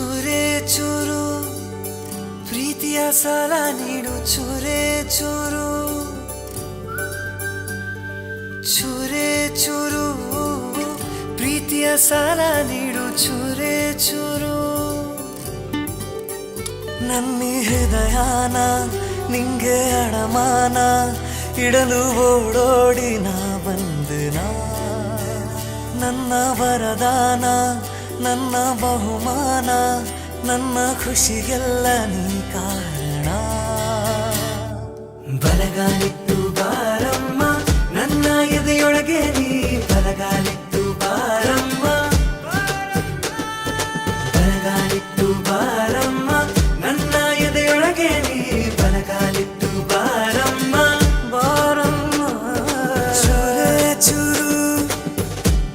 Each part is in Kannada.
ಚೂರೆ ಚೂರು, ಪ್ರೀತಿಯ ಸಾಲ ನೀಡು ಚೂರೆ ಚೂರು. ಚೂರೆ ಚೂರು, ಪ್ರೀತಿಯ ಸಾಲ ನೀಡು ಚೂರೆ ಚೂರು. ನನ್ನ ಹೃದಯಾನ, ನಿಂಗೆ ಅಡಮಾನ, ಇಡಲು ಓಡೋಡಿ ನಾ ಬಂದನಾ ನನ್ನ ವರದಾನ ನನ್ನ ಬಹುಮಾನ, ನನ್ನ ಖುಷಿಗೆಲ್ಲ ನೀ ಕಾರಣ. ಬಲಗಾಲಿಟ್ಟು ಬಾರಮ್ಮ, ನನ್ನ ಎದೆಯೊಳಗೆ ನೀ ಬಲಗಾಲಿಟ್ಟು ಬಾರಮ್ಮ. ಬಲಗಾಲಿಟ್ಟು ಬಾರಮ್ಮ, ನನ್ನ ಎದೆಯೊಳಗೆ ನೀ ಬಲಗಾಲಿಟ್ಟು ಬಾರಮ್ಮ. ಬಾರಮ್ಮ. ಚೂರು,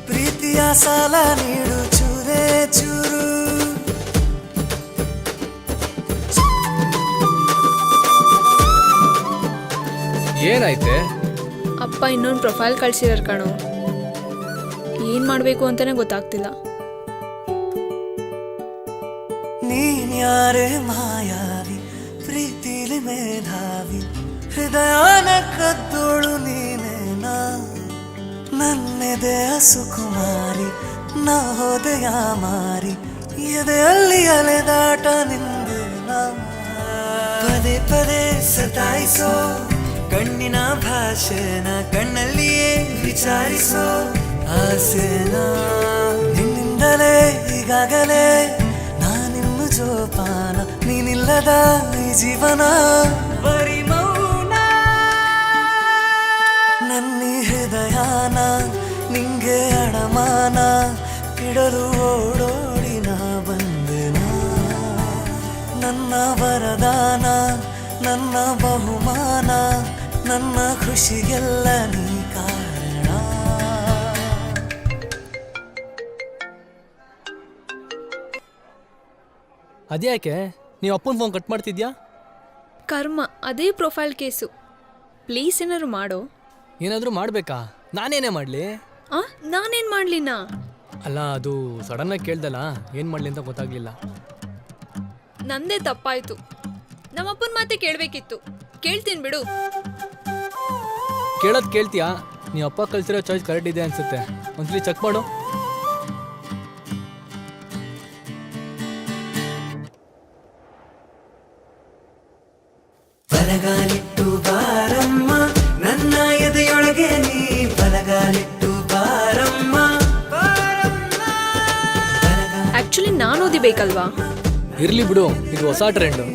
ಪ್ರೀತಿಯ ಸಾಲ ನೀಡು ಚೂರೇ. ಏನಾಯ್ತೆ? ಅಪ್ಪ ಇನ್ನೊಂದು ಪ್ರೊಫೈಲ್ ಕಳ್ಸಿದಾರೆ ಕಣೋ. ಏನು ಮಾಡಬೇಕು ಅಂತಾನೆ ಗೊತ್ತಾಗ್ತಿಲ್ಲ. ನೀನ್ ಯಾರೇ ಮಾಯಾವಿ ಪ್ರೀತಿಲಿ ಮೇಧಾವಿ ಹೃದಯನ ಕದ್ದೋಳು ನೀನೇನಾ? ನನ್ನೆದೆಯ ಸುಕುಮಾರಿ ನಾ ಹೋದೆಯ ಮಾರಿ ಎದೆಯಲ್ಲಿ ಅಲೆದಾಟ ನಿಂದು ಪದೇ ಪದೇ ಸತಾಯಿಸೋ, ಕಣ್ಣಿನ ಭಾಷೆನ ಕಣ್ಣಲ್ಲಿಯೇ ವಿಚಾರಿಸೋ ಆಸೆನ. ನಿನ್ನಿಂದಲೇ, ಈಗಾಗಲೇ ನಾನಿನ್ನು ಜೋಪಾನ, ನೀನಿಲ್ಲದ ಈ ಜೀವನ. ಬರಿ ಮೌನ. ನನ್ನಿ ಹೃದಯನ ನನ್ನ ವರದಾನ ನನ್ನ ಬಹುಮಾನ ನನ್ನ ಖುಷಿಗೆಲ್ಲ ನೀ ಕಾರಣ. ಅದ್ಯಾಕೆ ನೀವು ಅಪ್ಪನ ಫೋನ್ ಕಟ್ ಮಾಡ್ತಿದ್ಯಾ? ಕರ್ಮ ಅದೇ ಪ್ರೊಫೈಲ್ ಕೇಸು. ಪ್ಲೀಸ್ ಏನಾದ್ರು ಮಾಡೋ. ಏನಾದರೂ ಮಾಡಬೇಕಾ? ನಾನೇನೇ ಮಾಡಲಿ? ಆ ನಾನೇನು ಮಾಡಲಿನ? ಅಲ್ಲ ಅದು ಸಡನ್ನಾಗಿ ಕೇಳ್ದಲ್ಲ ಏನು ಮಾಡಲಿ ಅಂತ ಗೊತ್ತಾಗ್ಲಿಲ್ಲ. ನಂದೇ ತಪ್ಪಾಯ್ತು. ನಮ್ಮಪ್ಪನ ಮಾತೆ ಕೇಳಬೇಕಿತ್ತು. ಕೇಳ್ತೀನಿ ಬಿಡು. ಕೇಳೋದು ಕೇಳ್ತೀಯಾ? ನೀವು ಅಪ್ಪ ಕಲ್ಸಿರೋ ಚಾಯ್ಸ್ ಕರೆಕ್ಟ್ ಇದೆ ಅನ್ಸುತ್ತೆ. ಒಂದ್ಸಲಿ ಚೆಕ್ ಮಾಡು. ಬಲಗಾಲಿಟ್ಟು ಬಾರಮ್ಮ ನನ್ನ ಎದೆಯೊಳಗೆ ನೀ ಬಲಗಾಲಿಟ್ಟು ಬಾರಮ್ಮ. ಆಕ್ಚುಲಿ ನಾನು ಓದಿಬೇಕಲ್ವಾ? ಇರ್ಲಿ ಬಿಡು ಇದು ಹೊಸ ಟ್ರೆಂಡು